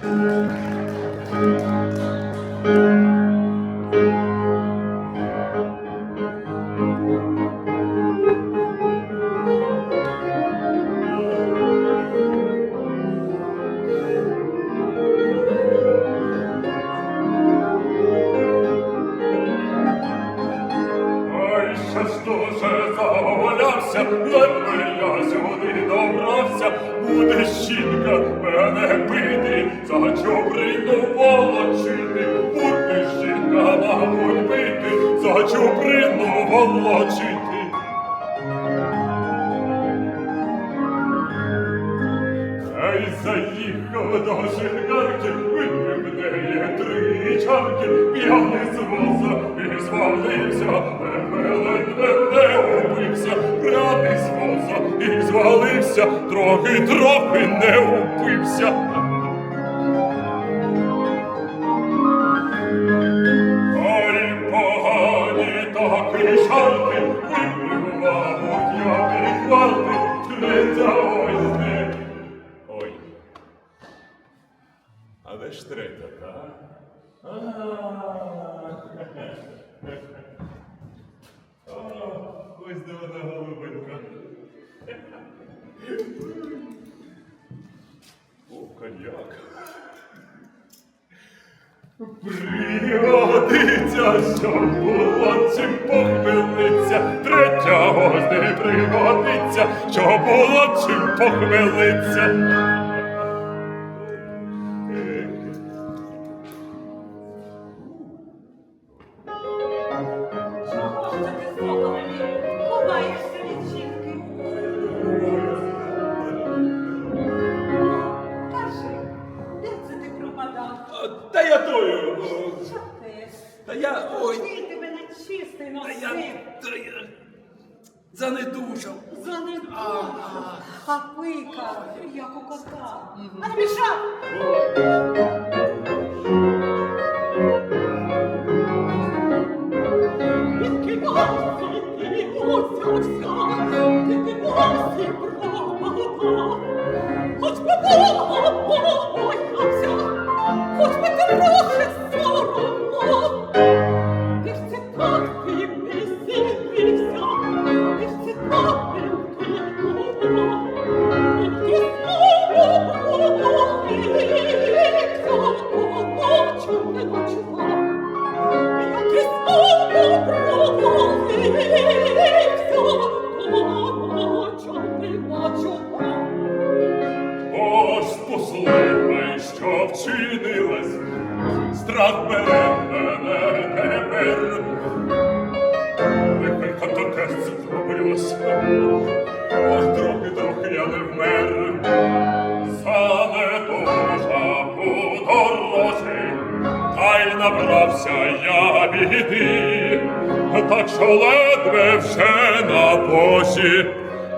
Ой, мабуть, бити, за чубрину волочити. Ей, заїхав до жінгарки, випив неї три чарки, п'яний з воза і звалився, не убився, п'яний з воза і звалився, трохи, трохи не убився. Ось. Ой. А де ж третя, так? Ось де вона голубинка. О, коньяк. Пригодиться, що було чим похмелиться, ось не пригодиться, що було чим похмелиться. Чого ж таки зловлені? Ховаєшся від жінки. Кажи, де це ти пропадав? Та я тою. Що ти? Та я. Ой. Ти мене чистий Та я. носив. Та я. Занедужав. Занедужав. А пика, як у кота. А мішав! Страх бере мене тепер. Нехай таке зробилося, ох, трохи, трохи не вмер. Занедужав у та й набрався я біди, так що ледве вже на босі.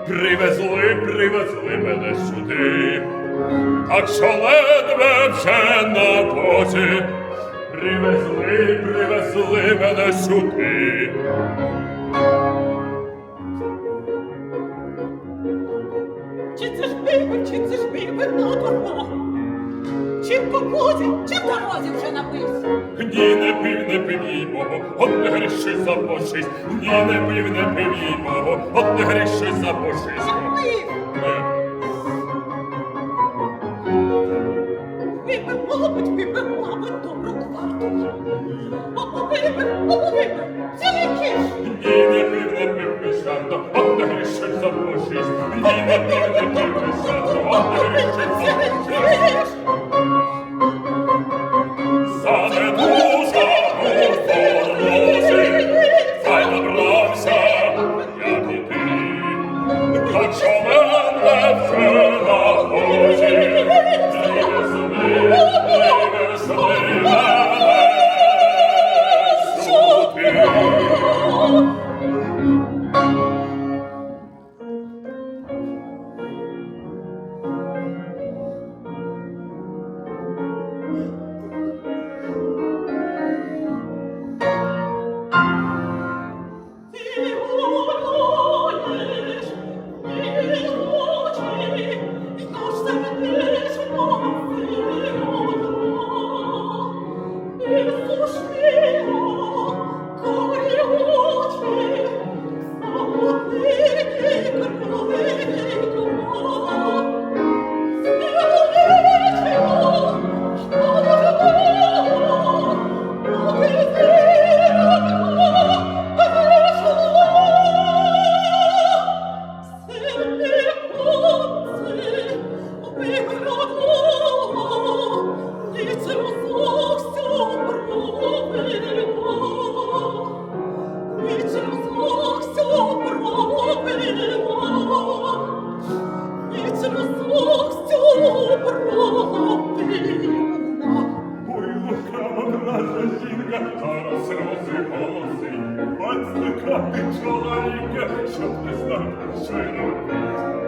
Привезли, привезли мене сюди, так що ледве вже на босі. Привезли, привезли мене сюди. Чи це ж пиво, чи це ж пиво на дорогу? Чи в покозі, чи в дорозі вже напився? Ні, не пив, не пив їй Богу, от не гріши за божись. Ні, не пив, не пив їй Богу, от не гріши за божись. Напив, como жінка, зараз роси голоси, Ось така ти чоловіка, щоб не знати, що й робити.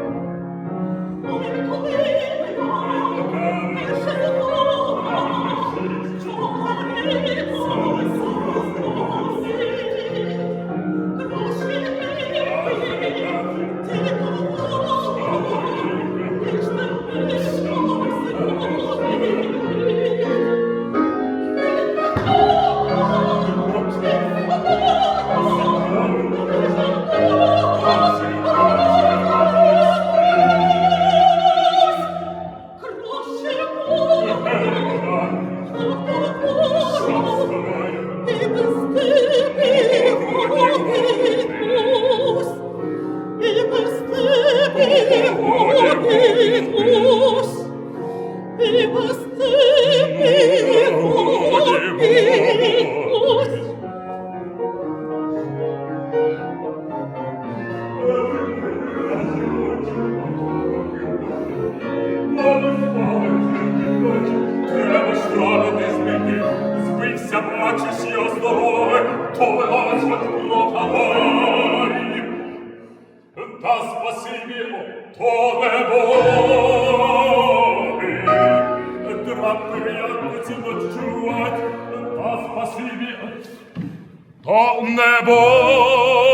Та спасибі, то не боги, трапив якось ночувать, та спасибі, то не боги.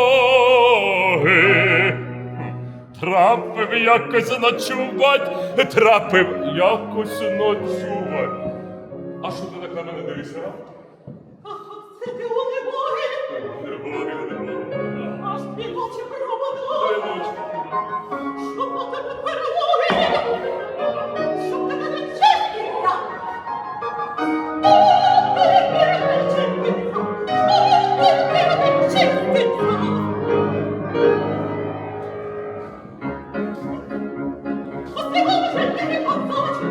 Трапив якось ночувать, трапив якось ночувать. А що ти так на мене дивишся? Ах, це ти у небоги, Не боги, аж півночі проводила. Оце вже не показать!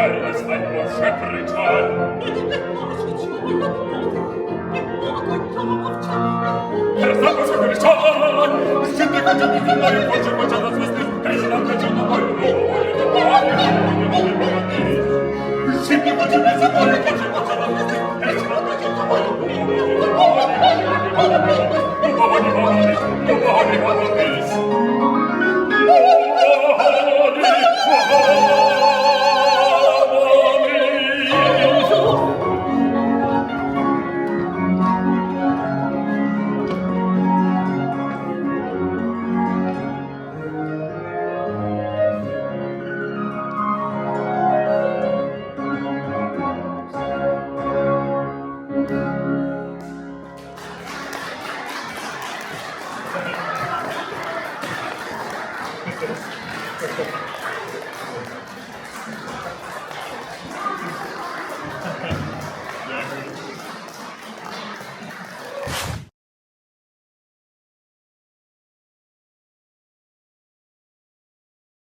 alles ein nur Schöpfrital. Ja, das war schon nicht schon. Ich finde gut, dass ich neue Wünsche, Wünsche, das ist nicht. Ich habe schon noch mal. Ich finde gut, dass ich neue Wünsche,